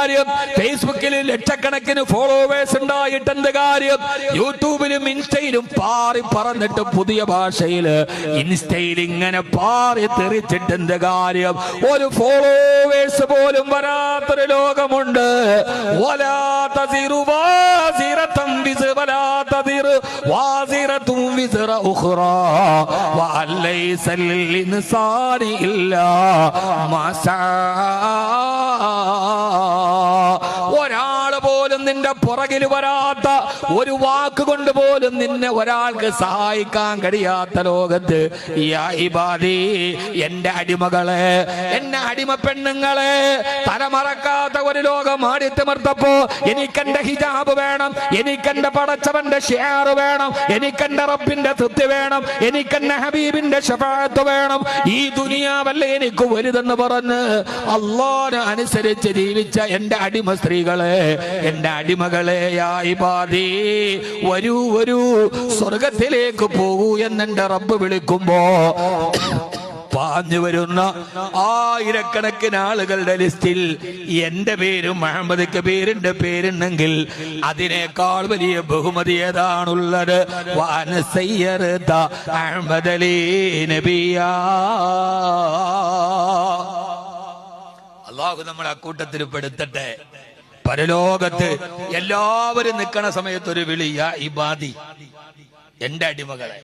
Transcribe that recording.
കാര്യം. ഫേസ്ബുക്കിൽ ലക്ഷക്കണക്കിന് ഫോളോവേഴ്സ് ഉണ്ടായിട്ട് എന്ത് കാര്യം? യൂട്യൂബിലും ഇൻസ്റ്റയിലും പാറി പറന്നിട്ട് പുതിയ ഭാഷയിൽ. ഇൻസ്റ്റയിൽ ഇങ്ങനെ പാറി തെറിച്ചിട്ട് എന്ത് കാര്യം? ഒരു ഫോളോവേഴ്സ് പോലും വരാത്തൊരു ലോകമുണ്ട്. വലാത്ത പോലും നിന്റെ പുറകിൽ വരാത്ത ഒരു വാക്ക് കൊണ്ട് പോലും നിന്നെ ഒരാൾക്ക് സഹായിക്കാൻ കഴിയാത്ത ലോകത്ത്. എന്റെ അടിമകളെ എന്നെ അടിമ പെണ്ണുങ്ങളെ തലമറക്കാത്ത ഒരു ലോകം ആടിത്തിമർത്തപ്പോ എനിക്കെന്റെ ഹിജാബ് വേണം എനിക്കെന്റെ പടച്ചവന്റെ ഷെയർ വേണം എനിക്കെന്റെ റബ്ബിന്റെ തൃപ്തി വേണം എനിക്കെന്റെ ഹബീബിന്റെ ഷഫാത്ത് വേണം. ഈ ദുനിയാവല്ല എനിക്ക് വലുതെന്ന് പറഞ്ഞ് അള്ളാനെ അനുസരിച്ച് ജീവിച്ച എന്റെ അടിമ സ്ത്രീകളെ എന്റെ അടിമകളെ യായി പാതി. വരൂ വരൂ സ്വർഗത്തിലേക്ക് പോകൂ എന്നെന്റെ റബ്ബ് വിളിക്കുമ്പോ പാഞ്ഞു വരുന്ന ആയിരക്കണക്കിന് ആളുകളുടെ ലിസ്റ്റിൽ എന്റെ പേരും മുഹമ്മദ് കബീറിന്റെ പേരുണ്ടെങ്കിൽ അതിനേക്കാൾ വലിയ ബഹുമതി ഏതാണുള്ളത്? നബിയാ. അള്ളാഹു നമ്മളെ അക്കൂട്ടത്തിൽ പെടുത്തട്ടെ. പരലോകത്ത് എല്ലാവരും നിൽക്കണ സമയത്ത് ഒരു വിളിയ ഇബാദി എന്റെ അടിമകളെ.